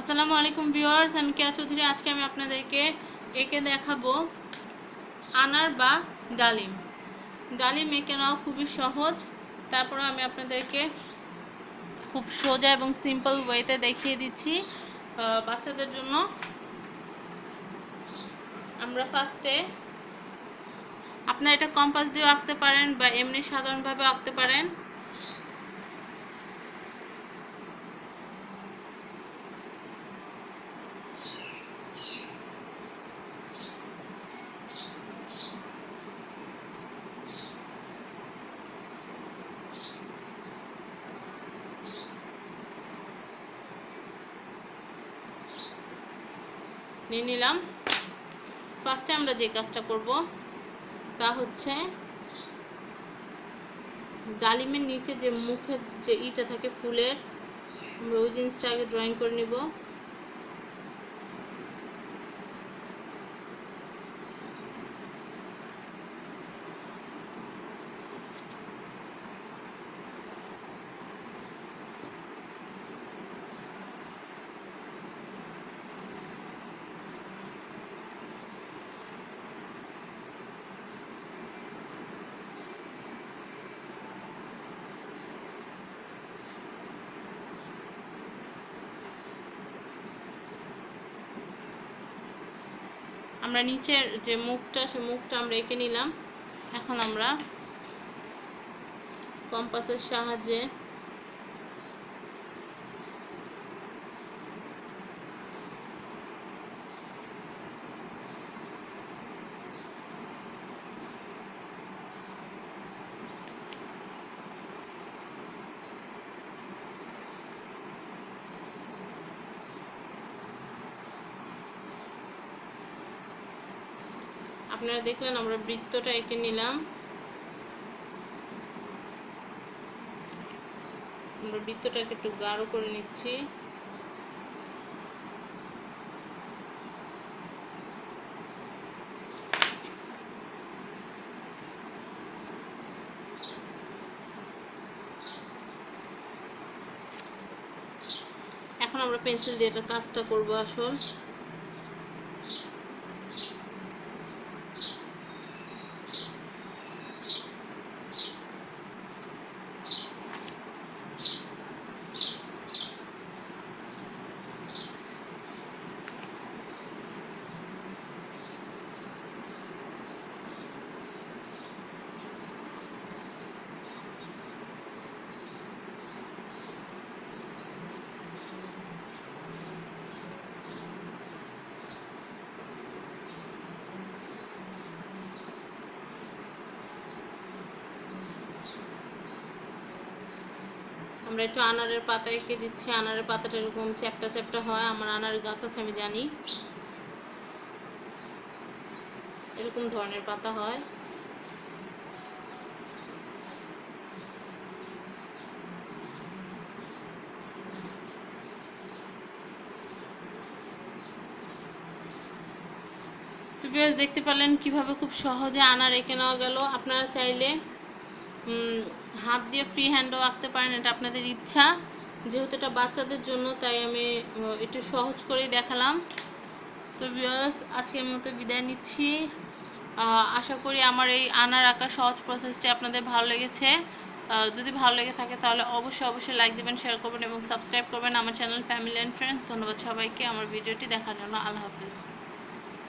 আসসালামু আলাইকুম ভিউয়ার্স, আমি কেয়া চৌধুরী। আজকে আমি আপনাদেরকে এঁকে দেখাবো আনার বা ডালিম। ডালিম এঁকে নেওয়া খুবই সহজ। তারপরে আমি আপনাদেরকে খুব সোজা এবং সিম্পল ওয়েতে দেখিয়ে দিচ্ছি বাচ্চাদের জন্য। আমরা ফার্স্টে আপনারা এটা কম্পাস দিয়েও আঁকতে পারেন বা এমনি সাধারণভাবে আঁকতে পারেন। নিয়ে নিলাম। ফার্স্টে আমরা যে কাজটা করব, তা হচ্ছে ডালিমের নিচে যে মুখের যে ইটা থাকে ফুলের, আমরা ওই জিনিসটা আগে ড্রয়িং করে নিব। আমরা নিচের যে মুখটা সে মুখটা আমরা এঁকে নিলাম। এখন আমরা কম্পাসের সাহায্যে আপনারা দেখলেন আমরা বৃত্তটা এঁকে নিলাম। আমরা বৃত্তটাকে একটু গাঢ় করে নিচ্ছি। এখন আমরা পেন্সিল দিয়ে এটা কাজটা করব আসল। আমরা একটু আনারের পাতা এঁকে দিচ্ছি। আনারের পাতাটা এরকম চ্যাপটা চ্যাপটা হয়। আমার আনারের গাছ আছে, আমি জানি। এরকম ধরনের পাতা হয়। তো দেখতে পেলেন কীভাবে খুব সহজে আনার এঁকে নেওয়া গেল। আপনারা চাইলে হাত দিয়ে ফ্রি হ্যান্ডও আঁকতে পারেন, এটা আপনাদের ইচ্ছা। যেহেতু এটা বাচ্চাদের জন্য, তাই আমি একটু সহজ করেই দেখালাম। তো ভিউয়ার্স আজকের মতো বিদায় নিচ্ছি। আশা করি আমার এই আনার আঁকার সহজ প্রসেসটি আপনাদের ভালো লেগেছে। যদি ভালো লেগে থাকে, তাহলে অবশ্যই অবশ্যই লাইক দেবেন শেয়ার করবেন এবং সাবস্ক্রাইব করবেন আমার চ্যানেল ফ্যামিলি অ্যান্ড ফ্রেন্ডস ধন্যবাদ সবাইকে, আমার ভিডিওটি দেখার জন্য। আল্লাহ হাফিজ।